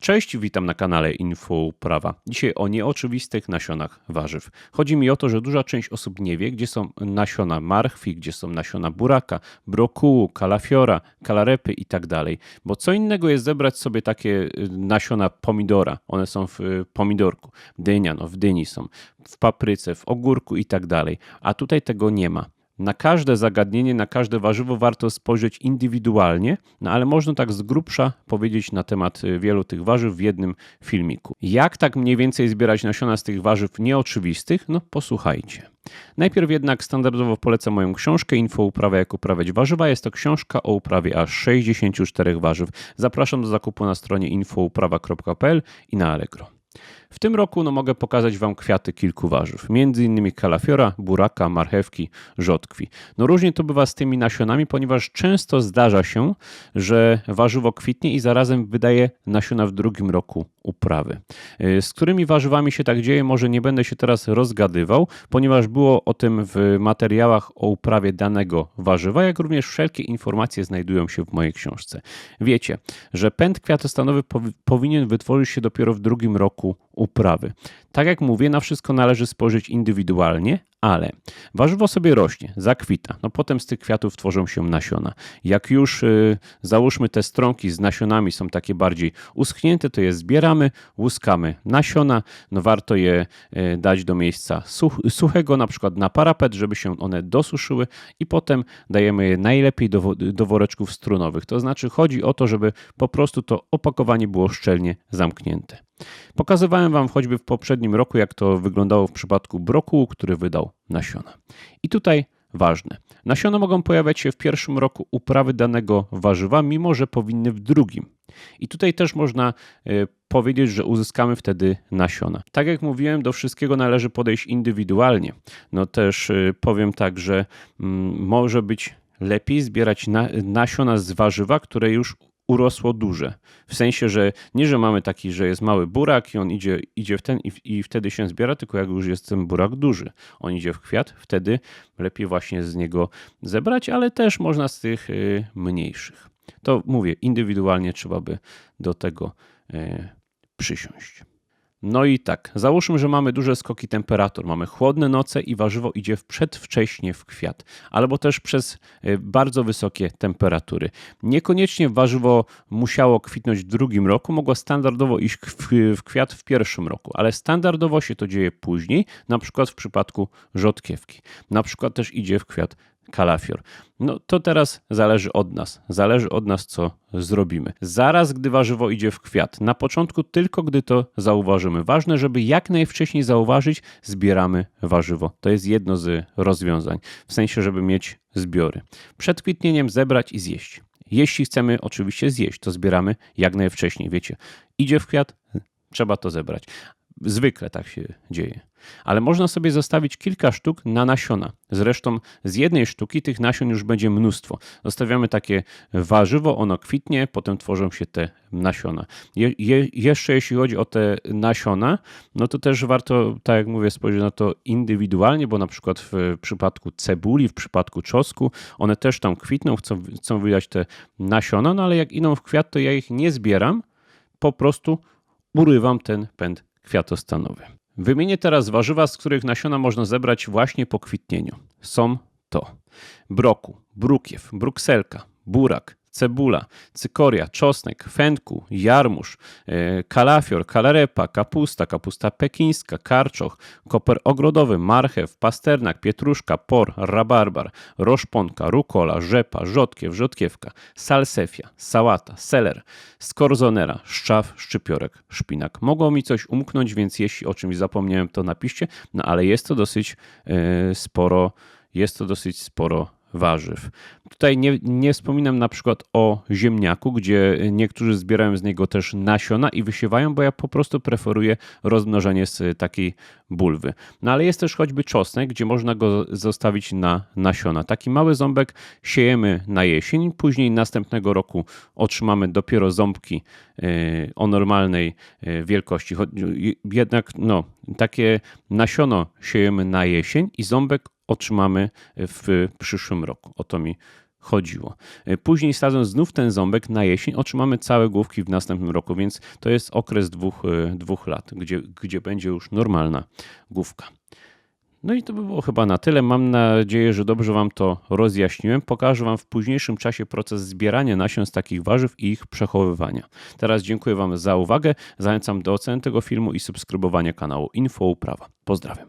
Cześć, witam na kanale Info Prawa. Dzisiaj o nieoczywistych nasionach warzyw. Chodzi mi o to, że duża część osób nie wie, gdzie są nasiona marchwi, gdzie są nasiona buraka, brokułu, kalafiora, kalarepy i tak. Bo co innego jest zebrać sobie takie y, nasiona pomidora. One są w y, pomidorku, dynia, no w dyni są, w papryce, w ogórku i tak. A tutaj tego nie ma. Na każde zagadnienie, na każde warzywo warto spojrzeć indywidualnie, no ale można tak z grubsza powiedzieć na temat y, wielu tych warzyw w jednym filmiku. Jak tak mniej więcej zbierać nasiona z tych warzyw nieoczywistych? No posłuchajcie. Najpierw jednak standardowo polecam moją książkę Info uprawa jak uprawiać warzywa. Jest to książka o uprawie aż 64 warzyw. Zapraszam do zakupu na stronie infouprawa.pl i na Allegro. W tym roku no, mogę pokazać Wam kwiaty kilku warzyw, między innymi kalafiora, buraka, marchewki, rzodkwi. No różnie to bywa z tymi nasionami, ponieważ często zdarza się, że warzywo kwitnie i zarazem wydaje nasiona w drugim roku uprawy. Y, z którymi warzywami się tak dzieje, może nie będę się teraz rozgadywał, ponieważ było o tym w materiałach o uprawie danego warzywa, jak również wszelkie informacje znajdują się w mojej książce. Wiecie, że pęd kwiatostanowy powinien wytworzyć się dopiero w drugim roku uprawy. Tak jak mówię, na wszystko należy spojrzeć indywidualnie, ale warzywo sobie rośnie, zakwita, no potem z tych kwiatów tworzą się nasiona. Jak już y, załóżmy te stronki z nasionami są takie bardziej uschnięte, to je zbieramy, łuskamy nasiona, no warto je y, dać do miejsca such, suchego, na przykład na parapet, żeby się one dosuszyły i potem dajemy je najlepiej do, do woreczków strunowych. To znaczy chodzi o to, żeby po prostu to opakowanie było szczelnie zamknięte. Pokazywałem Wam choćby w poprzednim roku, jak to wyglądało w przypadku brokułu, który wydał nasiona. I tutaj ważne. Nasiona mogą pojawiać się w pierwszym roku uprawy danego warzywa, mimo że powinny w drugim. I tutaj też można e, powiedzieć, że uzyskamy wtedy nasiona. Tak jak mówiłem, do wszystkiego należy podejść indywidualnie. No też e, powiem tak, że mm, może być lepiej zbierać nasiona z warzywa, które już urosło duże. W sensie, że nie, że mamy taki, że jest mały burak i on idzie, idzie w ten i, i wtedy się zbiera, tylko jak już jest ten burak duży, on idzie w kwiat, wtedy lepiej właśnie z niego zebrać, ale też można z tych y, mniejszych. To mówię, indywidualnie trzeba by do tego y, przysiąść. No i tak, załóżmy, że mamy duże skoki temperatur, mamy chłodne noce i warzywo idzie przedwcześnie w kwiat, albo też przez e, bardzo wysokie temperatury. Niekoniecznie warzywo musiało kwitnąć w drugim roku, mogło standardowo iść w kwiat w pierwszym roku, ale standardowo się to dzieje później, na przykład w przypadku rzodkiewki. Na przykład też idzie w kwiat kalafior. No to teraz zależy od nas. Zależy od nas, co zrobimy. Zaraz, gdy warzywo idzie w kwiat. Na początku tylko, gdy to zauważymy. Ważne, żeby jak najwcześniej zauważyć, zbieramy warzywo. To jest jedno z rozwiązań. W sensie, żeby mieć zbiory. Przed kwitnieniem zebrać i zjeść. Jeśli chcemy oczywiście zjeść, to zbieramy jak najwcześniej. Wiecie, idzie w kwiat, trzeba to zebrać. Zwykle tak się dzieje. Ale można sobie zostawić kilka sztuk na nasiona. Zresztą z jednej sztuki tych nasion już będzie mnóstwo. Zostawiamy takie warzywo, ono kwitnie, potem tworzą się te nasiona. Je, je, jeszcze jeśli chodzi o te nasiona, no to też warto, tak jak mówię, spojrzeć na to indywidualnie, bo na przykład w przypadku cebuli, w przypadku czosku, one też tam kwitną, chcą, chcą wydać te nasiona, no ale jak idą w kwiat, to ja ich nie zbieram, po prostu urywam ten pęd kwiatostanowy. Wymienię teraz warzywa, z których nasiona można zebrać właśnie po kwitnieniu. Są to broku, brukiew, brukselka, burak, cebula, cykoria, czosnek, fenku, jarmuż, e, kalafior, kalarepa, kapusta, kapusta pekińska, karczoch, koper ogrodowy, marchew, pasternak, pietruszka, por, rabarbar, roszponka, rukola, rzepa, rzodkiew, rzodkiewka, salsefia, sałata, seler, skorzonera, szczaw, szczypiorek, szpinak. Mogło mi coś umknąć, więc jeśli o czymś zapomniałem, to napiszcie, no ale jest to dosyć e, sporo, jest to dosyć sporo warzyw. Tutaj nie, nie wspominam na przykład o ziemniaku, gdzie niektórzy zbierają z niego też nasiona i wysiewają, bo ja po prostu preferuję rozmnożenie z takiej bulwy. No ale jest też choćby czosnek, gdzie można go zostawić na nasiona. Taki mały ząbek siejemy na jesień, później następnego roku otrzymamy dopiero ząbki y, o normalnej y, wielkości. Jednak no, takie nasiono siejemy na jesień i ząbek otrzymamy w przyszłym roku. O to mi chodziło. E, Później sadząc znów ten ząbek na jesień, otrzymamy całe główki w następnym roku, więc to jest okres dwóch, e, dwóch lat, gdzie, gdzie będzie już normalna główka. No i to by było chyba na tyle. Mam nadzieję, że dobrze Wam to rozjaśniłem. Pokażę Wam w późniejszym czasie proces zbierania nasion z takich warzyw i ich przechowywania. Teraz dziękuję Wam za uwagę. Zachęcam do oceny tego filmu i subskrybowania kanału Info Uprawa. Pozdrawiam.